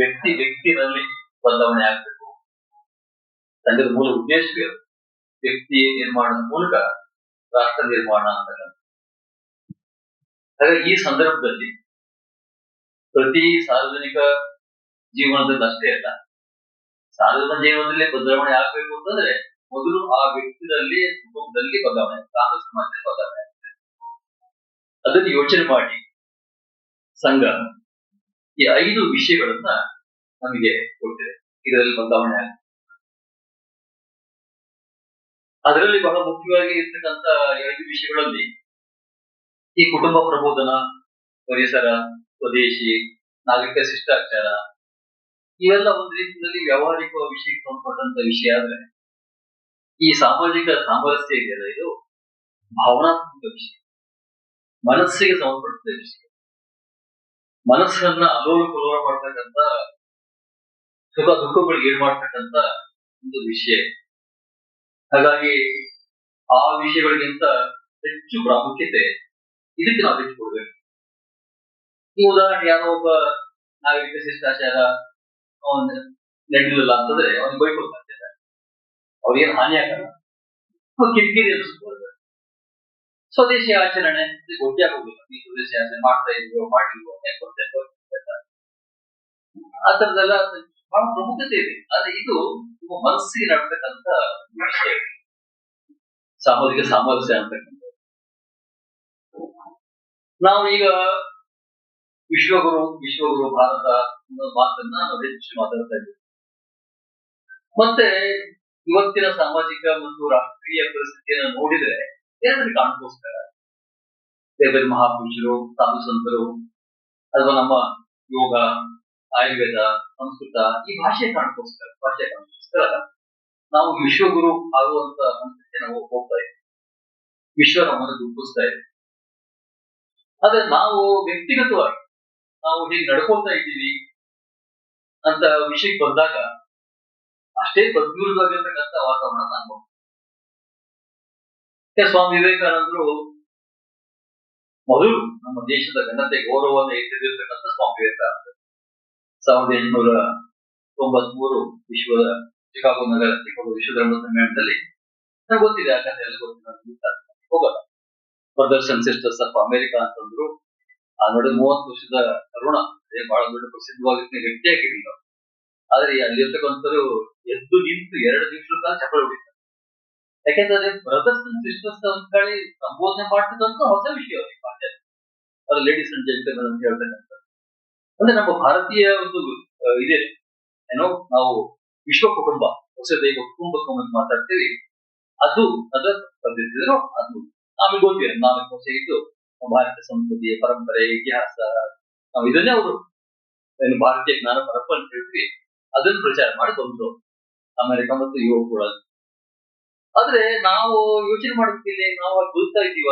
ವ್ಯಕ್ತಿ ವ್ಯಕ್ತಿನಲ್ಲಿ ಬದಲಾವಣೆ ಆಗ್ಬೇಕು. ಸಂಘದ ಮೂಲ ಉದ್ದೇಶವೇ. ವ್ಯಕ್ತಿ ನಿರ್ಮಾಣದ ಮೂಲಕ ರಾಷ್ಟ್ರ ನಿರ್ಮಾಣ ಅಂತ ಹಾಗಾಗಿ ಈ ಸಂದರ್ಭದಲ್ಲಿ ಪ್ರತಿ ಸಾರ್ವಜನಿಕ ಜೀವನದಲ್ಲಿ ಅಷ್ಟೇ ಅಲ್ಲ, ಸಾರ್ವಜನಿಕ ಜೀವನದಲ್ಲಿ ಬದಲಾವಣೆ ಆಗ್ಬೇಕು ಅಂತಂದ್ರೆ ಮೊದಲು ಆ ವ್ಯಕ್ತಿನಲ್ಲಿ ಕುಟುಂಬದಲ್ಲಿ ಬದಲಾವಣೆ, ಕಾಂಗ್ರೆಸ್ ಸಮಾಜದಲ್ಲಿ ಬದಲಾವಣೆ ಅದನ್ನು ಯೋಚನೆ ಮಾಡಿ ಸಂಘ ಈ ಐದು ವಿಷಯಗಳನ್ನ ನಮಗೆ ಕೊಟ್ಟಿದೆ ಇದರಲ್ಲಿ ಬದಲಾವಣೆ ಆಗಿದೆ ಅದರಲ್ಲಿ ಬಹಳ ಮುಖ್ಯವಾಗಿ ಇರ್ತಕ್ಕಂಥ ಎರಡು ವಿಷಯಗಳಲ್ಲಿ ಈ ಕುಟುಂಬ ಪ್ರಬೋಧನ, ಪರಿಸರ, ಸ್ವದೇಶಿ, ನಾಗರಿಕ ಶಿಷ್ಟಾಚಾರ, ಇವೆಲ್ಲ ಒಂದು ರೀತಿಯಲ್ಲಿ ವ್ಯಾವಹಾರಿಕ ವಿಷಯಕ್ಕೆ ಸಂಬಂಧಪಟ್ಟಂತ ವಿಷಯ ಆದ್ರೆ, ಈ ಸಾಮಾಜಿಕ ಸಾಮರಸ್ಯ ಇದೆಯಲ್ಲ, ಇದು ಭಾವನಾತ್ಮಕ ವಿಷಯ. ಮನಸ್ಸಿಗೆ ಸಂಬಂಧಪಟ್ಟ ವಿಷಯ. ಮನಸ್ಸನ್ನ ಅಲೋಲ ಕಲೋಲ ಮಾಡ್ತಕ್ಕಂಥ ಸುಖ ದುಃಖಗಳಿಗೆ ಏನ್ ಮಾಡ್ತಕ್ಕಂತ ಒಂದು ವಿಷಯ. ಹಾಗಾಗಿ ಆ ವಿಷಯಗಳಿಗಿಂತ ಹೆಚ್ಚು ಪ್ರಾಮುಖ್ಯತೆ ಇದಕ್ಕೆ ನಾವು ಹೆಚ್ಚು ಕೊಡ್ಬೇಕು ಈ ಉದಾಹರಣೆ ಯಾರೋ ಒಬ್ಬ ನಾಗರಿಕ ಶಿಷ್ಟಾಚಾರ, ಅವನ್ ನಡೆಯಲಿಲ್ಲ ಅಂತಂದ್ರೆ ಅವನಿಗೆ ಬೈಕೊಳ್ತಾರೆ ಅವ್ರಿಗೇನು ಹಾನಿ ಆಗಲ್ಲ. ಕಿರಿಕಿರಿ ಅನಿಸ್ಬೋದು ಸ್ವದೇಶಿ ಆಚರಣೆ ಗೊತ್ತೇ ಆಗೋದಿಲ್ಲ ಈ ಸ್ವದೇಶಿ ಆಚರಣೆ ಮಾಡ್ತಾ ಇದ್ವೋ ಮಾಡಿಲ್ವೋ. ಆ ಬಹಳ ಪ್ರಮುಖತೆ ಇದೆ. ಆದ್ರೆ ಇದು ನಿಮ್ಮ ಮನಸ್ಸಿಗೆ ನಡ್ತಕ್ಕಂತ ವಿಷಯ. ಸಾಮಾಜಿಕ ಸಾಮರಸ್ಯ ಅಂತಕ್ಕಂಥ ನಾವು ಈಗ ವಿಶ್ವಗುರು ವಿಶ್ವಗುರು ಭಾರತ ಅನ್ನೋ ಮಾತನ್ನ ನಾವು ಹೆಚ್ಚು ಮಾತಾಡ್ತಾ ಇದ್ದೀವಿ. ಮತ್ತೆ ಇವತ್ತಿನ ಸಾಮಾಜಿಕ ಮತ್ತು ರಾಷ್ಟ್ರೀಯ ಪರಿಸ್ಥಿತಿಯನ್ನು ನೋಡಿದ್ರೆ ಏನಾದ್ರೂ ಕಾಣ್ಕೋಸ್ಕರ ದೇವರಿ ಮಹಾಪುರುಷರು ಸಾಧು ಸಂತರು ಅಥವಾ ನಮ್ಮ ಯೋಗ, ಆಯುರ್ವೇದ ಸಂಸ್ಕೃತ ಈ ಭಾಷೆ ಕಾಣ್ಕೋಸ್ಕರ ಭಾಷೆ ಕಾಣ್ಕೋಸ್ಕರ ನಾವು ವಿಶ್ವಗುರು ಆಗುವಂತ ಹಂತಕ್ಕೆ ನಾವು ಹೋಗ್ತಾ ಇದ್ದೀವಿ. ವಿಶ್ವ ನಮ್ಮನ್ನು ಗುರುತಿಸ್ತಾ ಇದೆ. ಆದ್ರೆ ನಾವು ವ್ಯಕ್ತಿಗತವಾಗಿ ನಾವು ಹೇಗೆ ನಡ್ಕೊಳ್ತಾ ಇದ್ದೀವಿ ಅಂತ ವಿಷಯಕ್ಕೆ ಬಂದಾಗ ಅಷ್ಟೇ ಪ್ರದ್ಯೂರವಾಗಿರ್ತಕ್ಕಂಥ ವಾತಾವರಣ ನಾನು ಸ್ವಾಮಿ ವಿವೇಕಾನಂದರು ಮೊದಲು ನಮ್ಮ ದೇಶದ ಘನತೆ ಗೌರವವನ್ನು ಎತ್ತಿದಿರ್ತಕ್ಕಂಥ ಸ್ವಾಮಿ ವಿವೇಕಾನಂದರು. ಸಾವಿರದ ಎಂಟುನೂರ ತೊಂಬತ್ಮೂರು ವಿಶ್ವದ ಚಿಕಾಗೋ ನಗರ, ಚಿಕಾಗೋ ವಿಶ್ವಧರ್ಮ ಸಮ್ಮೇಳನದಲ್ಲಿ. ನನಗೆ ಗೊತ್ತಿದೆ ಆ ಕಥೆ ಎಲ್ಲ ಗೊತ್ತಿಲ್ಲ ಹೋಗಲ್ಲ. ಪ್ರದರ್ಶನ್ ಸಿಸ್ಟರ್ಸ್ ಆಫ್ ಅಮೆರಿಕ ಅಂತಂದ್ರು, ಆ ನಡುವೆ ಮೂವತ್ತು ವರ್ಷದ ತರುಣ, ಅದೇ ಬಹಳ ದೊಡ್ಡ ಪ್ರಸಿದ್ಧವಾಗಿದ್ದ ವ್ಯಕ್ತಿ ಆಗಿರಲಿಲ್ಲ ಆದ್ರೆ ಅಲ್ಲಿರ್ತಕ್ಕಂಥವ್ರು ಎದ್ದು ನಿಂತು ಎರಡು ನಿಮಿಷದ ಕಾಲ ಚಪ್ಪಳೆ ಹೊಡಿತಾರೆ. ಯಾಕೆಂದ್ರೆ ಅಂಡ್ ಸಿಸ್ಟರ್ಸ್ ಅಂತ ಹೇಳಿ ಸಂಬೋಧನೆ ಮಾಡ್ತಿದ್ದಂತ ಹೊಸ ವಿಷಯ ಅವ್ರಿಗೆ ಮಾಡ್ತಾರೆ ಅದು ಲೇಡೀಸ್ ಅಂಡ್ ಜೆಂಟಲ್ಮನ್ ಅಂತ ಹೇಳ್ತಕ್ಕಂಥ ಅಂದ್ರೆ ನಮ್ಮ ಭಾರತೀಯ ಒಂದು ಇದೆ. ಏನೋ ನಾವು ವಿಶ್ವ ಕುಟುಂಬ, ಹೊಸ ದೈವ ಕುಟುಂಬಕ್ಕೆ ಒಂದು ಮಾತಾಡ್ತೀವಿ. ಅದು ಪದ್ಧತಿದ್ರು ಅದು ನಾವು ಗೊತ್ತಿದೆ ನಾಲ್ಕು ವರ್ಷ ಇದ್ದು ಭಾರತ ಸಂಸ್ಕೃತಿ ಪರಂಪರೆ, ಇತಿಹಾಸ, ನಾವು ಇದನ್ನೇ ಅವರು ಏನು ಭಾರತೀಯ ಜ್ಞಾನ ಪರಂಪರೆ ಅಂತ ಹೇಳ್ತೀವಿ. ಅದನ್ನು ಪ್ರಚಾರ ಮಾಡಿ ಬಂದ್ರು. ಅಮೆರಿಕ ಮತ್ತು ಯುರೋಪ್ ಕೂಡ. ಆದ್ರೆ ನಾವು ಯೋಚನೆ ಮಾಡ್ತೀವಿ ನಾವು ಅಲ್ಲಿ ಬದುಕ್ತಾ ಇದ್ದೀವ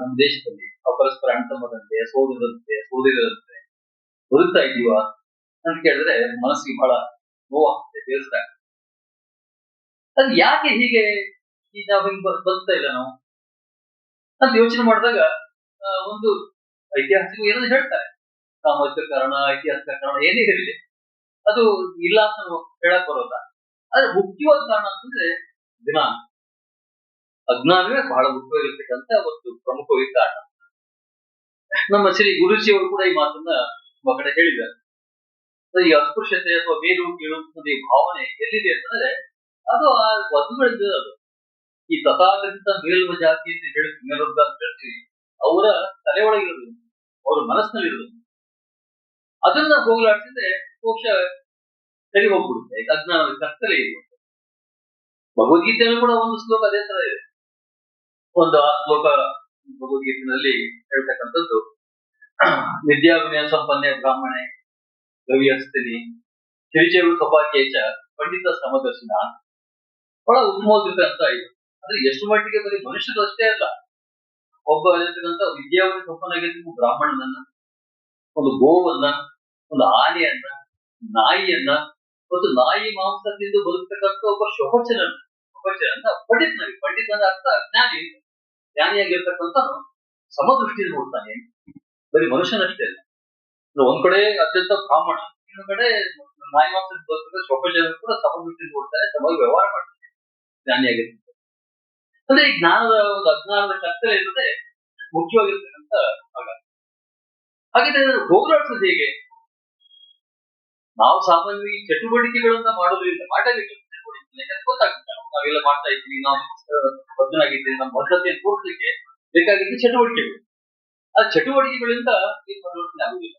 ನಮ್ಮ ದೇಶದಲ್ಲಿ. ನಾವು ಪರಸ್ಪರ ಅಣ್ಣ ತಮ್ಮದಂತೆ ಸೋದರದಂತೆ ಬದುಕ್ತಾ ಇದೀವ ಅಂತ ಕೇಳಿದ್ರೆ ಮನಸ್ಸಿಗೆ ಬಹಳ ನೋವಾಗ್ತದೆ ಬೇಸರ ಅದ್ ಯಾಕೆ ಹೀಗೆ ನಾವು ಹಿಂಗ್ ಬದುಕ್ತಾ ಇಲ್ಲ ನಾವು? ಅಂತ ಯೋಚನೆ ಮಾಡಿದಾಗ ಒಂದು ಐತಿಹಾಸಿಕ ಏನಾದ್ರು ಹೇಳ್ತಾರೆ. ಸಾಮಾಜಿಕ ಕಾರಣ, ಐತಿಹಾಸಿಕ ಕಾರಣ ಏನೇ ಇರಲಿ. ಅದು ಇಲ್ಲ ಅಂತ ನಾವು ಹೇಳಕ್ ಬರೋಲ್ಲ. ಆದ್ರೆ ಮುಖ್ಯವಾದ ಕಾರಣ ಅಂತಂದ್ರೆ ಜ್ಞಾನ ಅಜ್ಞಾನವೇ ಬಹಳ ಮುಖ್ಯವಾಗಿರ್ತಕ್ಕಂಥ ಒಂದು ಪ್ರಮುಖವಾಗಿ ಕಾರಣ ನಮ್ಮ ಶ್ರೀ ಗುರುಜಿಯವರು ಕೂಡ ಈ ಮಾತನ್ನ ನಮ್ಮ ಕಡೆ ಹೇಳಿದ್ದಾರೆ ಈ ಅಸ್ಪೃಶ್ಯತೆ ಅಥವಾ ಮೇಲು ಕೀಳು ಅನ್ನೋದು ಈ ಭಾವನೆ ಎಲ್ಲಿದೆ ಅಂತಂದ್ರೆ, ಅದು ಆ ವಸ್ತುಗಳಿಂದ ಅದು. ಈ ತಥಾಕಥಿತ ಮೇಲ್ವ ಜಾತಿ ಅಂತ ಹೇಳಿ ಮೇಲೊಬ್ಬ ಅಂತ ಹೇಳ್ತೀವಿ. ಅವರ ತಲೆ ಒಳಗಿರೋದು ಅವರ ಮನಸ್ಸಿನಲ್ಲಿರೋದು. ಅದನ್ನ ಹೋಗಲಾಡಿಸಿದ್ರೆ ಬಹುಶಃ ಸರಿ ಹೋಗ್ಬಿಡುತ್ತೆ ಅಜ್ಞಾನದ ಕತ್ತಲೆ ಇದೆ. ಭಗವದ್ಗೀತೆಯಲ್ಲೂ ಕೂಡ ಒಂದು ಶ್ಲೋಕ ಅದೇ ತರ ಇದೆ. ಒಂದು ಆ ಶ್ಲೋಕ ಭಗವದ್ಗೀತೆಯಲ್ಲಿ ಹೇಳ್ತಕ್ಕಂಥದ್ದು ವಿದ್ಯಾವಿನಯ ಸಂಪನ್ನೆ ಬ್ರಾಹ್ಮಣೆ ಗವಿಯಸ್ತಿನಿ ಕಿರಿಚೇರು ಕಪಾಕೇಚ ಪಂಡಿತ ಸಮದರ್ಶನ. ಬಹಳ ಉತ್ತಮವಾಗಿರ್ತಕ್ಕಂಥ ಇದು. ಅಂದ್ರೆ ಎಷ್ಟು ಮಟ್ಟಿಗೆ ಬರೀ ಮನುಷ್ಯರು ಅಷ್ಟೇ ಅಲ್ಲ. ಒಬ್ಬ ಇರ್ತಕ್ಕಂಥ ವಿದ್ಯಾವತಿ ಸಂಪನ್ನಾಗಿರ್ತಕ್ಕಂಥ ಬ್ರಾಹ್ಮಣನನ್ನ, ಒಂದು ಗೋವನ್ನ, ಒಂದು ಆನೆಯನ್ನ, ನಾಯಿಯನ್ನ ಮತ್ತು ನಾಯಿ ಮಾಂಸದಿಂದ ಬದುಕ್ತಕ್ಕಂಥ ಒಬ್ಬ ಶೋಚನನ್ನ ಶೋಚನ ಅಂತ ಪಂಡಿತನಾಗಿ ಪಂಡಿತನ ಅರ್ಥ ಜ್ಞಾನಿ. ಜ್ಞಾನಿಯಾಗಿರ್ತಕ್ಕಂಥ ಸಮದೃಷ್ಟಿಯಿಂದ ನೋಡ್ತಾನೆ. ಬರೀ ಮನುಷ್ಯನಷ್ಟೇ ಅಲ್ಲ. ಒಂದ್ ಕಡೆ ಅತ್ಯಂತ ಬ್ರಾಹ್ಮಣ, ಇನ್ನೊಂದು ಕಡೆ ಮಾಯ ಮಾತ್ರ ಕೂಡ ಸಮೃದ್ಧಿ ಕೊಡ್ತಾರೆ ಸಮಾಜ ವ್ಯವಹಾರ ಮಾಡ್ತಾರೆ. ಜ್ಞಾನಿಯಾಗಿರ್ತಾರೆ ಅಂದ್ರೆ ಈ ಜ್ಞಾನದ ಒಂದು ಅಜ್ಞಾನದ ಕತ್ತಲೆ ಇರುತ್ತೆ ಮುಖ್ಯವಾಗಿರ್ತಕ್ಕಂಥ ಭಾಗ. ಹಾಗಿದ್ರೆ ಹೋಗಲಾಡಿಸೋದು ಹೇಗೆ? ನಾವು ಸಾಮಾನ್ಯವಾಗಿ ಚಟುವಟಿಕೆಗಳನ್ನ ಮಾಡೋದ್ರಿಂದ ಮಾಡಬೇಕು ಚಟುವಟಿಕೆ ಗೊತ್ತಾಗುತ್ತೆ ನಾವೆಲ್ಲ ಮಾಡ್ತಾ ಇದ್ವಿ ನಾವು ಬದ್ಧನಾಗಿದ್ದೀವಿ ನಮ್ಮ ಬದ್ಧತೆಯನ್ನು ತೋರಿಸಲಿಕ್ಕೆ ಬೇಕಾಗಿದ್ದು ಚಟುವಟಿಕೆಗಳು. ಆ ಚಟುವಟಿಕೆಗಳಿಂದ ಈ ಪರಿವರ್ತನೆ ಆಗುದಿಲ್ಲ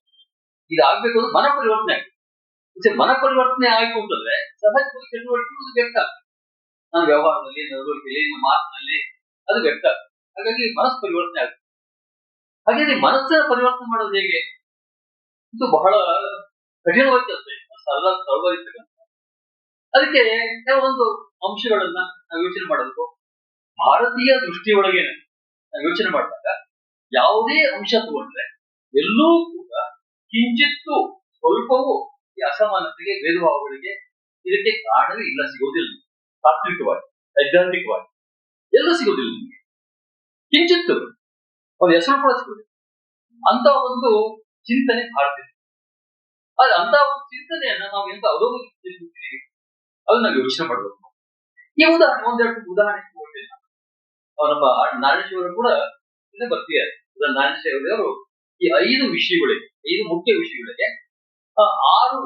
ಇದು ಆಗ್ಬೇಕು ಅಂದ್ರೆ ಮನ ಪರಿವರ್ತನೆ ಆಗುತ್ತೆ ಮನ ಪರಿವರ್ತನೆ ಆಯ್ತು ಅಂತಂದ್ರೆ ಸಹಜವಾಗಿ ಚಟುವಟಿಕೆ ವ್ಯಕ್ತ ನನ್ನ ವ್ಯವಹಾರದಲ್ಲಿ, ನಡವಳಿಕೆಯಲ್ಲಿ ನನ್ನ ಮಾತಿನಲ್ಲಿ ಅದು ವ್ಯಕ್ತ ಹಾಗಾಗಿ ಮನಸ್ಸು ಪರಿವರ್ತನೆ ಆಗುತ್ತೆ. ಹಾಗಾಗಿ ಮನಸ್ಸನ್ನ ಪರಿವರ್ತನೆ ಮಾಡೋದು ಹೇಗೆ? ಇದು ಬಹಳ ಕಠಿಣವಾದ ಕೆಲಸ ಸರಳ ಅದಕ್ಕೆ ಕೆಲವೊಂದು ಅಂಶಗಳನ್ನ ನಾವು ಯೋಚನೆ ಮಾಡಬೇಕು. ಭಾರತೀಯ ದೃಷ್ಟಿಯೊಳಗೆ ನಾವು ಯೋಚನೆ ಮಾಡಿದಾಗ ಯಾವುದೇ ಅಂಶ ತಗೊಂಡ್ರೆ ಎಲ್ಲೂ ಕೂಡ ಕಿಂಚಿತ್ತು ಸ್ವಲ್ಪವೂ ಈ ಅಸಮಾನತೆಗೆ ಭೇದಭಾವಗಳಿಗೆ ಇದಕ್ಕೆ ಕಾರಣವೇ ಇಲ್ಲ, ಸಿಗೋದಿಲ್ಲ. ತಾತ್ವಿಕವಾಗಿ ಸೈದ್ಧಾಂತಿಕವಾಗಿ ಎಲ್ಲೂ ಸಿಗೋದಿಲ್ಲ ನಿಮಗೆ. ಕಿಂಚಿತ್ತು ಒಂದು ಹೆಸರು ಕೂಡ ಸಿಗೋದಿಲ್ಲ. ಅಂತ ಒಂದು ಚಿಂತನೆ ಭಾರತೀಯ ಆದ್ರೆ ಅಂತ ಒಂದು ಚಿಂತನೆಯನ್ನ ನಾವು ಎಂತ ಅಧೋಗತಿದ್ದೀವಿ ಅದು ನಾವು ಯೋಚನೆ ಮಾಡಬೇಕು. ಈ ಉದಾಹರಣೆ, ಒಂದೆರಡು ಉದಾಹರಣೆ ಕೊಟ್ಟಿಲ್ಲ. ಅವ್ರು ನಾರಾಯಣ ಕೂಡ ಇದನ್ನೇ ನಾರಾಯಣೇಶ್ವರ ಅವರು ಈ ಐದು ವಿಷಯಗಳಿಗೆ, ಐದು ಮುಖ್ಯ ವಿಷಯಗಳಿಗೆ ಆರು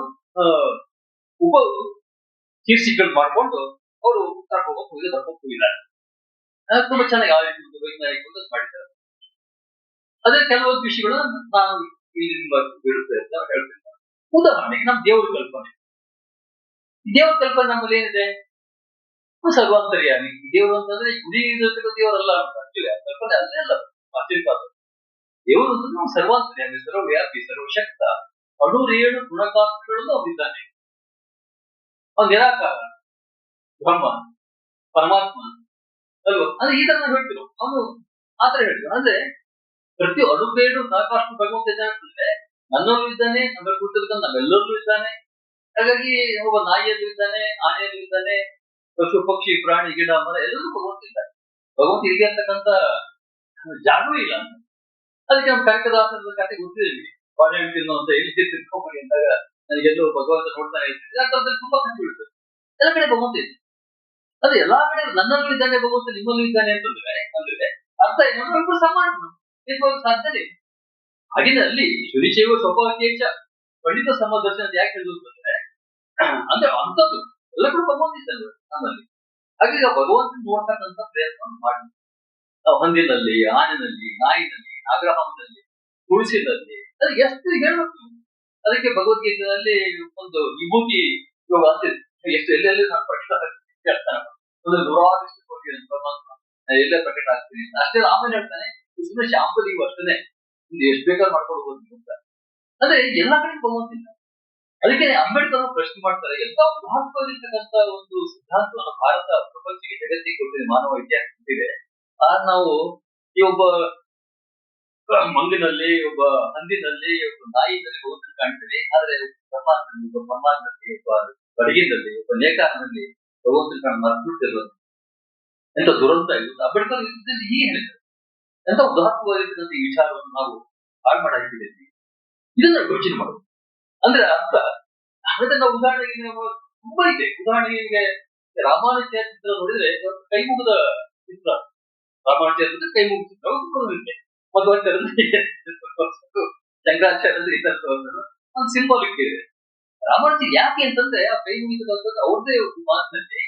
ಉಪ ಶೀರ್ಷಿಕೆಗಳು ಮಾಡ್ಕೊಂಡು ಅವರು ಕರ್ಕೊಂಡು ಹೋಗಿ ಬರ್ಕೊಂಡು ಹೋಗಿದ್ದಾರೆ ತುಂಬಾ ಚೆನ್ನಾಗಿ ಆ ರೀತಿ ಒಂದು ವೈಜ್ಞಾನಿಕ ಮಾಡಿದ್ದಾರೆ. ಅದೇ ಕೆಲವೊಂದು ವಿಷಯಗಳನ್ನ ನಾನು ಇಲ್ಲಿ ನಿಮ್ಮ ಬಿಡುತ್ತೆ ಅಂತ ಹೇಳ್ತೀನಿ ಉದಾಹರಣೆಗೆ ನಮ್ಮ ದೇವರ ಕಲ್ಪನೆ. ದೇವರ ಕಲ್ಪನೆ ನಮ್ಮಲ್ಲಿ ಏನಿದೆ? ಸರ್ವಾಂತರ್ಯಾಮಿ. ದೇವರು ಅಂತಂದ್ರೆ ಗುಡಿ ದೇವರಲ್ಲ ಅಂತ. ಕಲ್ಪನೆ ಅಲ್ಲೇ ಅಲ್ಲ. ಅದು. ದೇವರು ನಾವು ಸರ್ವಾಂತರ್ಯಾಮಿ ಸರ್ವವ್ಯಾಪಿ, ಸರ್ವಶಕ್ತ. ಅಣುರೇಳು ಗುಣಕಾತ್ರಗಳಲ್ಲೂ ಅವನಿದ್ದಾನೆ ಅವನ ನಿರಾಕಾರ. ಬ್ರಹ್ಮ, ಪರಮಾತ್ಮ ಅಲ್ವಾ ಅಂದ್ರೆ ಈ ತರ ನಾವು ಹೇಳ್ತಿರೋ ಅವನು ಆತರ ಹೇಳ್ತೀವಿ ಅಂದ್ರೆ ಪ್ರತಿ ಅಣುಬೇಡು ಸಾಕಷ್ಟು ಭಗವಂತ ಇದ್ದಾನೆ ಅಂತಂದ್ರೆ ನನ್ನಲ್ಲೂ ಇದ್ದಾನೆ ನಮ್ಮ ಕೂತಿರ್ತಕ್ಕಂಥ ನಮ್ಮೆಲ್ಲರಲ್ಲೂ ಇದ್ದಾನೆ. ಹಾಗಾಗಿ ಒಬ್ಬ ನಾಯಿಯಲ್ಲೂ ಇದ್ದಾನೆ, ಆನೆಯಲ್ಲೂ ಇದ್ದಾನೆ, ಪಶು, ಪಕ್ಷಿ, ಪ್ರಾಣಿ, ಗಿಡ, ಮರ ಎಲ್ಲರೂ ಭಗವಂತ ಇದ್ದಾನೆ ಭಗವಂತ ಇಲ್ಲಿ ಅಂತಕ್ಕಂಥ ಜಾಗವೇ ಇಲ್ಲ ಅದಕ್ಕೆ ನಮ್ಮ ಕನಕದಾಸರ ಕತೆ ಗೊತ್ತಿದೆ ನಿಮಗೆ ಬಾಳೆಹಣ್ಣು ತಿನ್ನೋ ಅಂತ ಎಲ್ಲಿ ತಿರ್ಕೊಂಬರಿ ಅಂದಾಗ ನನಗೆಲ್ಲೋ ಭಗವಂತ ನೋಡ್ತಾ ಇರ್ತೀನಿ ಯಾಕಂದ್ರೆ ತುಂಬಾ ಕಣ್ಣು ಬಿಡ್ತದೆ ಎಲ್ಲ ಕಡೆ ಭಗವಂತ ಇದೆ ಅದು ಎಲ್ಲಾ ಕಡೆ ನನ್ನಲ್ಲೂ ಇದ್ದಾನೆ ಭಗವಂತ ನಿಮ್ಮಲ್ಲೂ ಇದ್ದಾನೆ ಅಂತ ಅಂದ್ರೆ ಅರ್ಥ ಇಬ್ಬರು ಸಮಾನ ನಿಜವಾಗ ಸಾಧ್ಯತೆ. ಹಾಗಿದ್ರೆ ಅಲ್ಲಿ ಶುರಿಚೇವ ಸ್ವಭಾವಕ್ಕೆ ಪಂಡಿತ ಸಮದರ್ಶನ ಯಾಕೆ ಹೇಳುದು ಅಂತಂದ್ರೆ ಅಂದ್ರೆ ಅಂತದ್ದು ಎಲ್ಲ ಕೂಡ ಭಗವಂತ ಇದ್ದಲ್ಲ ನಮ್ಮಲ್ಲಿ ಹಾಗಾಗಿ ಭಗವಂತ ನೋಡ್ತಕ್ಕಂಥ ಪ್ರಯತ್ನ ಮಾಡಿ ಹಂದಿನಲ್ಲಿ, ಆನೆನಲ್ಲಿ, ನಾಯಿನಲ್ಲಿ ನಾಗರಹಂಸದಲ್ಲಿ ತುಳಸಿನಲ್ಲಿ ಎಷ್ಟು ಹೇಳ್ಬೇಕು? ಅದಕ್ಕೆ ಭಗವದ್ಗೀತೆಯಲ್ಲಿ ಒಂದು ವಿಭೂತಿ ಯೋಗ ಎಷ್ಟು ಎಲ್ಲೆಲ್ಲಿ ನಾನು ಪ್ರಕಟ ಹೇಳ್ತಾನೆ. ಒಂದು ನೂರಾರು ಕೋಟಿ ಪರಮಾತ್ಮ ಎಲ್ಲೇ ಪ್ರಕಟ ಆಗ್ತೀನಿ ಅಷ್ಟೇ ಆಮೇಲೆ ಹೇಳ್ತಾನೆ ಸುಮ್ಮನೆ ಶಾಂಪಲಿಗೂ ಅಷ್ಟೇ ಇದು ಎಷ್ಟು ಬೇಕಾದ್ರೂ ಮಾಡ್ಕೊಳ್ಬೋದು ಅಂತ. ಅಂದ್ರೆ ಎಲ್ಲ ಕಡೆ ಭಗವಂತಿಲ್ಲ. ಅದಕ್ಕೆ ಅಂಬೇಡ್ಕರ್ ಪ್ರಶ್ನೆ ಮಾಡ್ತಾರೆ ಎಲ್ಲ ಮಹತ್ವದಿರ್ತಕ್ಕಂಥ ಒಂದು ಸಿದ್ಧಾಂತವನ್ನು ಭಾರತ ಪ್ರಪಂಚಕ್ಕೆ ಜಗತ್ತಿಗೆ ಕೊಟ್ಟಿದೆ, ಮಾನವ ಇತಿಹಾಸ ಕೊಟ್ಟಿದೆ. ಆ ನಾವು ಈ ಒಬ್ಬ ಮಂಗಿನಲ್ಲಿ, ಒಬ್ಬ ಹಂದಿನಲ್ಲಿ, ಒಬ್ಬ ನಾಯಿನಲ್ಲಿ ಭಗವಂತನ ಕಾಣ್ತೀವಿ ಆದ್ರೆ ಪರಮಾತ್ಮನಲ್ಲಿ ಒಬ್ಬ ಪರಮಾತ್ಮನಲ್ಲಿ ಒಬ್ಬ ಬಡಗಿನಲ್ಲಿ, ಒಬ್ಬ ಭಗವಂತನ ಕಾಣ ಮರ್ಬಿಟ್ಟಿರೋದು ಎಂತ ದುರಂತ ಇದು? ಅಂಬೇಡ್ಕರ್ ಯುದ್ಧದಲ್ಲಿ ಹೀಗೆ ಹೇಳಿದ್ದಾರೆ ಎಂತ ಉದಾಹರಣವಾಗಿರ್ತಕ್ಕಂಥ ಈ ವಿಚಾರವನ್ನು ನಾವು ಹಾಳು ಮಾಡಾಕಿದ್ದೀವಿ ಇದನ್ನ ಯೋಚನೆ ಮಾಡೋದು. ಅಂದ್ರೆ ಅರ್ಥ. ಅದನ್ನ ನಾವು ಉದಾಹರಣೆಗೆ ತುಂಬಾ ಇದೆ. ಉದಾಹರಣೆಗೆ ರಾಮಾನುಜ ಚಿತ್ರ ನೋಡಿದ್ರೆ ಕೈಮುಗದ ಚಿತ್ರ. ರಾಮಾನುಜ ಕೈ ಮುಗಿಸಿದ್ರು. ಇದೆ ಮಧ್ವಾಚಾರ್ಯದ ಶಂಕರಾಚಾರ್ಯದ ಇತರ ತೋರಿಸೋದು ಒಂದು ಸಿಂಬಾಲಿಕ್ ಇದೆ ರಾಮಾನುಜ ಯಾಕೆ ಅಂತಂದ್ರೆ ಆ ಕೈ ಮುಗಿದ ಅವ್ರದೇ ಒಂದು ಮಾತಿನಲ್ಲಿ